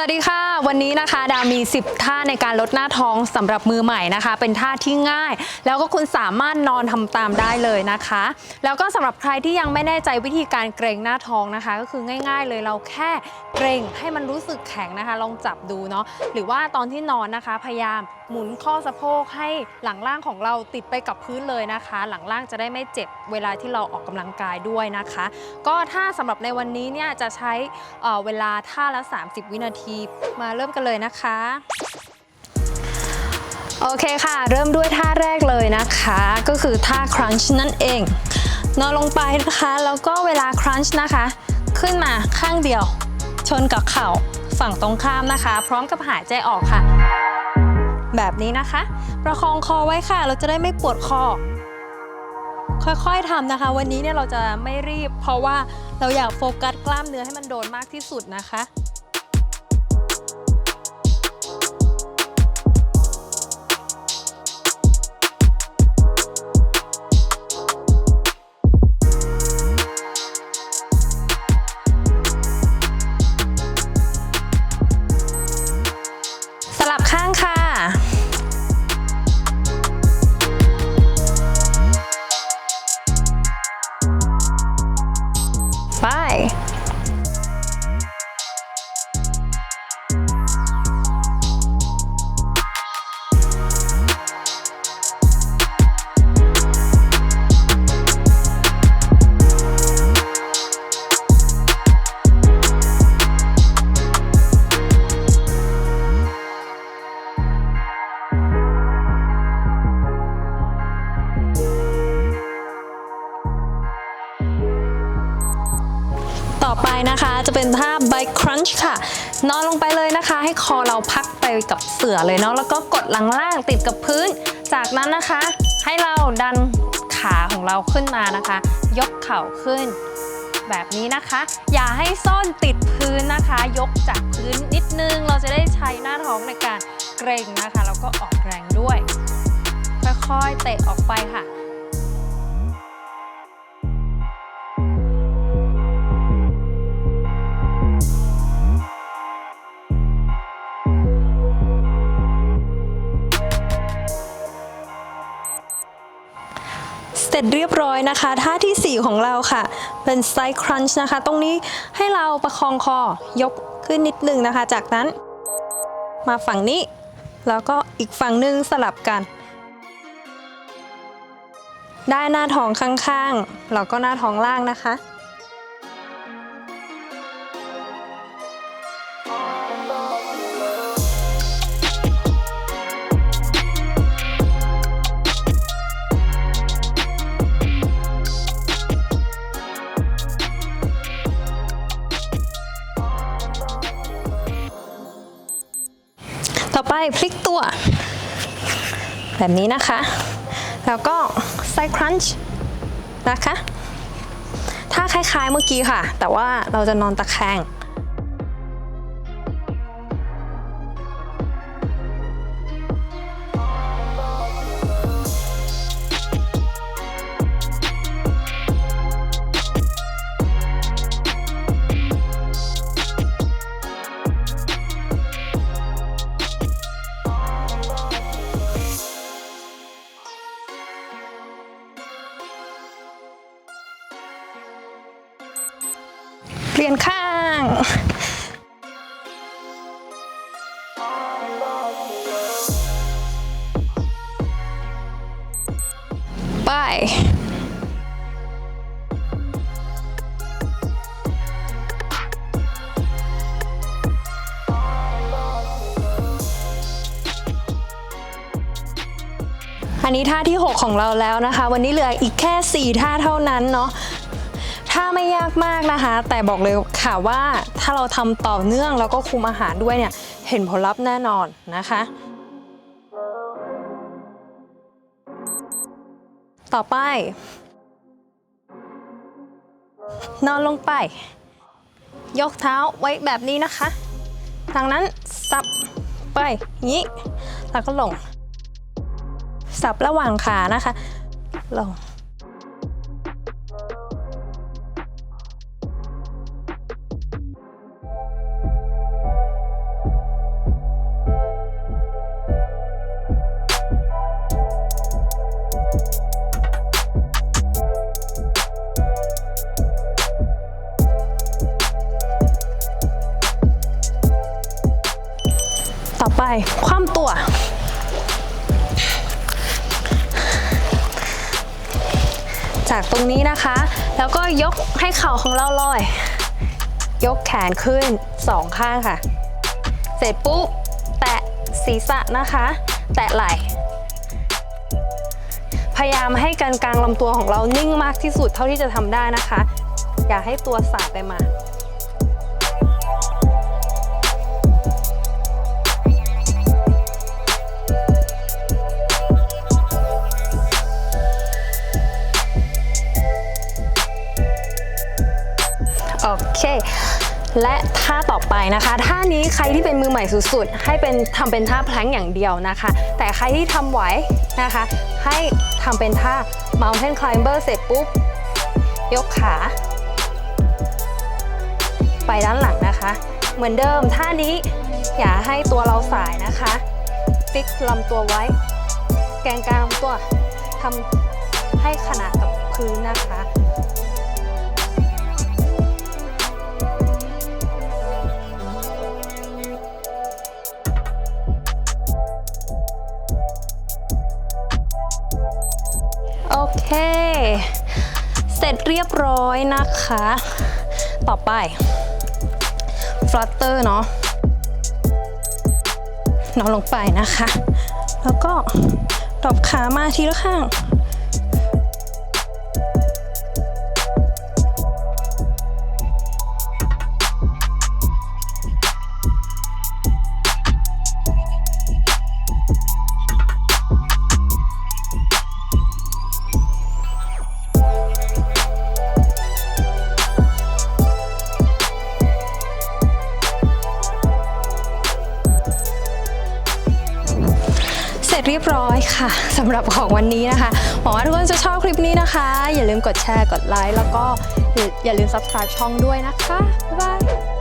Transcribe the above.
สวัสดีค่ะ วันนี้นะคะดาวมี 10 ท่าในการลดหน้าท้องสำหรับมือใหม่นะคะ เป็นท่าที่ง่าย แล้วก็คุณสามารถนอนทำตามได้เลยนะคะ แล้วก็สำหรับใครที่ยังไม่แน่ใจวิธีการเกรงหน้าท้องนะคะ ก็คือง่าย ๆ เลยเราแค่เกรงให้มันรู้สึกแข็งนะคะ ลองจับดูเนาะหรือว่าตอนที่นอนนะคะ พยายามหมุนข้อสะโพกให้หลังล่างของเราติดไปกับพื้นเลยนะคะ หลังล่างจะได้ไม่เจ็บเวลาที่เราออกกำลังกายด้วยนะคะ ก็ถ้าสำหรับในวันนี้เนี่ยจะใช้เเวลาท่าละ 30 วินาทีมาเริ่มกันเลยนะคะ โอเคค่ะ เริ่มด้วยท่าแรกเลยนะคะ ก็คือท่าครันช์นั่นเอง นอนลงไปนะคะ แล้วก็เวลาครันช์นะคะ ขึ้นมาข้างเดียว ชนกับเข่าฝั่งตรงข้ามนะคะ พร้อมกับหายใจออกค่ะ แบบนี้นะคะ ประคองคอไว้ค่ะ เราจะได้ไม่ปวดคอค่อยๆทำนะคะ วันนี้เนี่ยเราจะไม่รีบ เพราะว่าเราอยากโฟกัสกล้ามเนื้อให้มันโดนมากที่สุดนะคะ ต่อไปนะคะ จะเป็นท่า bike crunch ค่ะ นอนลงไปเลยนะคะ ให้คอเราพักไปกับเสือเลยเนาะแล้วก็กดหลังล่างติดกับพื้น จากนั้นนะคะ ให้เราดันขาของเราขึ้นมานะคะ ยกเข่าขึ้น แบบนี้นะคะ อย่าให้ส้นติดพื้นนะคะ ยกจากพื้นนิดนึงเราจะได้ใช้หน้าท้องในการเกรงนะคะแล้วก็ออกแรงด้วยค่อยๆเตะออกไปค่ะ ร็จเรียบร้อยนะคะท่าที่ 4 ของเราค่ะ เป็นไซครันช์นะคะ ตรงนี้ให้เราประคองคอยกขึ้นนิดนึงนะคะ จากนั้น มาฝั่งนี้ แล้วก็อีกฝั่งหนึงสลับกัน ได้หน้าท้องข้างๆแล้วก็หน้าท้องล่างนะคะ พลิกตัว แบบนี้นะคะ แล้วก็ไซครันช์นะคะ ถ้าคล้ายๆเมื่อกี้ค่ะ แต่ว่าเราจะนอนตะแคง เปลี่ยนข้างไปอันนี้ท่าที่ 6 ของเราแล้วนะคะ วันนี้เหลืออีกแค่ 4 ท่าเท่านั้นเนาะ ถ้าไม่ยากมากนะคะ แต่บอกเลยค่ะว่าถ้าเราทำต่อเนื่องแล้วก็คุมอาหารด้วยเนี่ย เห็นผลลัพธ์แน่นอนนะคะต่อไป นอนลงไป ยกเท้าไว้แบบนี้นะคะดังนั้นสับไปงนี้แล้วก็ลง สับระหว่างขานะคะ ลง คว่ำตัว จากตรงนี้นะคะ แล้วก็ยกให้เข่าของเราลอย ยกแขนขึ้นสองข้างค่ะ เสร็จปุ๊บ แตะศีรษะนะคะ แตะไหล่พยายามให้การกลางลำตัวของเรานิ่งมากที่สุดเท่าที่จะทำได้นะคะ อย่าให้ตัวสายไปมา และท่าต่อไปนะคะ ท่านี้ใครที่เป็นมือใหม่สุดๆ ให้เป็นทำเป็นท่าแพลงอย่างเดียวนะคะ แต่ใครที่ทำไหวนะคะ ให้ทำเป็นท่า mountain climber เสร็จปุ๊บ ยกขา ไปด้านหลังนะคะ เหมือนเดิมท่านี้อย่าให้ตัวเราสายนะคะฟิกลำตัวไว้ แกนกลางตัวทำให้ขนาดกับพื้นนะคะ เค เสร็จเรียบร้อยนะคะ ต่อไป flutter เนาะนอนลงไปนะคะ แล้วก็ดรอปขามาทีละข้าง เรียบร้อยค่ะสำหรับของวันนี้นะคะหวังว่าทุกคนจะชอบคลิปนี้นะคะ อย่าลืมกดแชร์กดไลค์แล้วก็อย่าอย่าลืม subscribe ช่องด้วยนะคะ บ๊ายบาย